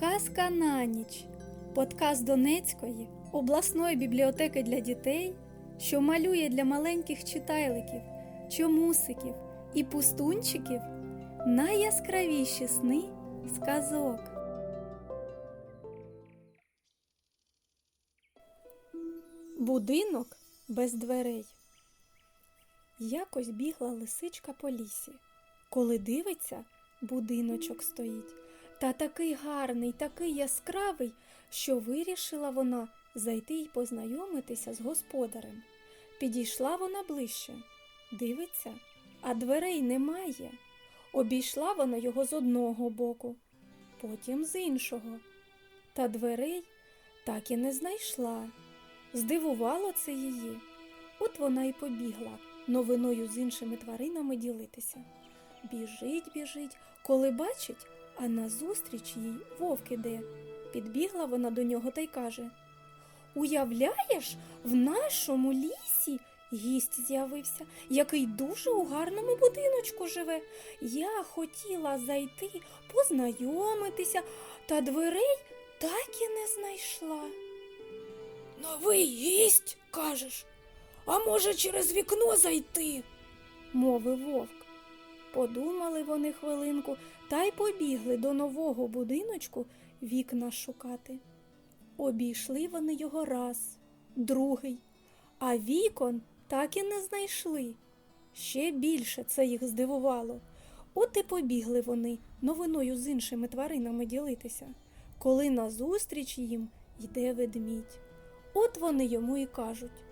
Казка на ніч. Подкаст Донецької обласної бібліотеки для дітей, що малює для маленьких читайликів, чомусиків і пустунчиків найяскравіші сни сказок. Будинок без дверей. Якось бігла лисичка по лісі. Коли дивиться, будиночок стоїть. Та такий гарний, такий яскравий, що вирішила вона зайти й познайомитися з господарем. Підійшла вона ближче, дивиться, а дверей немає. Обійшла вона його з одного боку, потім з іншого. Та дверей так і не знайшла. Здивувало це її. От вона й побігла новиною з іншими тваринами ділитися. Біжить, біжить, коли бачить, а назустріч їй вовк іде. Підбігла вона до нього та й каже Уявляєш, в нашому лісі гість з'явився, який дуже у гарному будиночку живе. Я хотіла зайти, познайомитися, та дверей так і не знайшла. Новий гість, кажеш, а може через вікно зайти? мовив вовк. Подумали вони хвилинку та й побігли до нового будиночку вікна шукати. Обійшли вони його раз, другий, а вікон так і не знайшли. Ще більше це їх здивувало. От і побігли вони новиною з іншими тваринами ділитися, коли назустріч їм йде ведмідь. От вони йому і кажуть.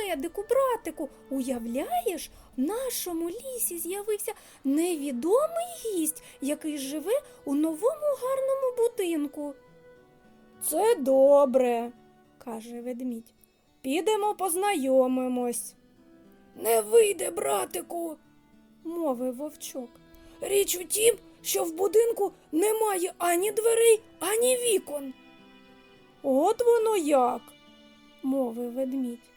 Ведмедику, братику, уявляєш, в нашому лісі з'явився невідомий гість, який живе у новому гарному будинку. Це добре, каже ведмідь. Підемо познайомимось. Не вийде, братику, мовив вовчок. Річ у тім, що в будинку немає ані дверей, ані вікон. От воно як, мовив ведмідь.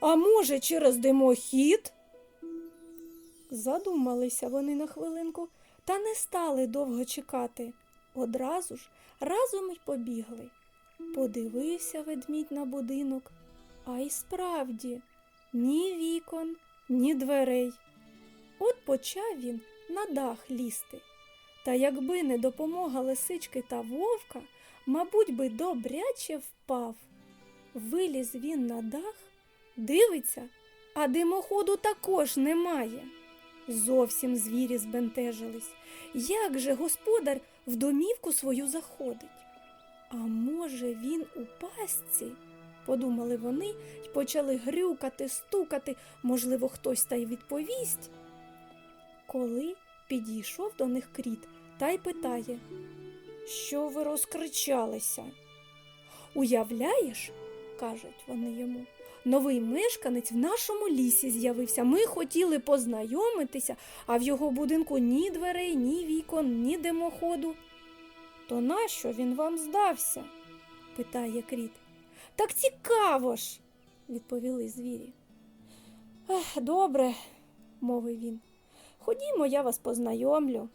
А може, через димохід? Задумалися вони на хвилинку та не стали довго чекати. Одразу ж разом й побігли. Подивився ведмідь на будинок, а й справді ні вікон, ні дверей. От почав він на дах лізти. Та якби не допомога лисички та вовка, мабуть би добряче впав. Виліз він на дах, дивиться, а димоходу також немає. Зовсім звірі збентежились. Як же господар в домівку свою заходить? А може, він у пастці? подумали вони й почали грюкати, стукати, можливо, хтось та й відповість. Коли підійшов до них кріт та й питає, що ви розкричалися? Уявляєш, кажуть вони йому, новий мешканець в нашому лісі з'явився. Ми хотіли познайомитися, а в його будинку ні дверей, ні вікон, ні димоходу. То нащо він вам здався? питає кріт. Так цікаво ж, відповіли звірі. Ех, добре, мовив він. Ходімо, я вас познайомлю.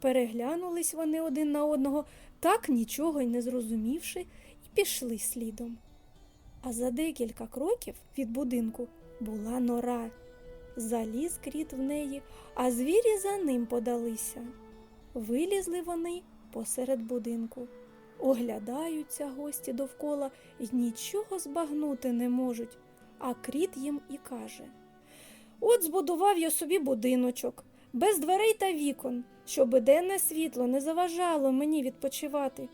Переглянулись вони один на одного, так нічого й не зрозумівши, і пішли слідом. А за декілька кроків від будинку була нора. Заліз кріт в неї, а звірі за ним подалися. Вилізли вони посеред будинку. Оглядаються гості довкола і нічого збагнути не можуть. А кріт їм і каже От збудував я собі будиночок, без дверей та вікон, щоб денне світло не заважало мені відпочивати.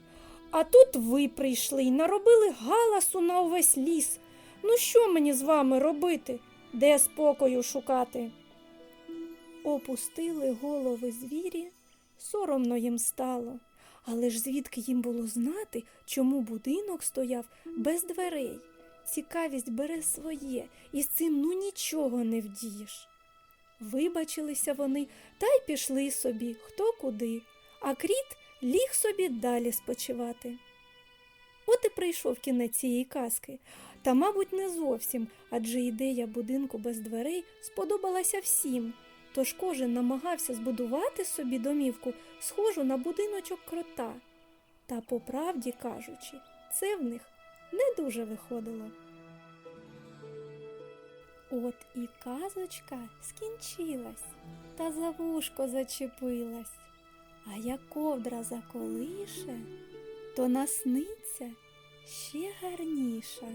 А тут ви прийшли й наробили галасу на увесь ліс. Ну що мені з вами робити? Де спокою шукати? Опустили голови звірі, соромно їм стало. Але ж звідки їм було знати, чому будинок стояв без дверей? Цікавість бере своє, і з цим ну нічого не вдієш. Вибачилися вони та й пішли собі хто куди, а кріт ліг собі далі спочивати. От і прийшов кінець цієї казки, та, мабуть, не зовсім, адже ідея будинку без дверей сподобалася всім, Тож кожен намагався збудувати собі домівку, схожу на будиночок крота. Та, по правді кажучи, це в них не дуже виходило. От і казочка скінчилась, та за вушко зачепилась. А як ковдра заколише, то насниться ще гарніша.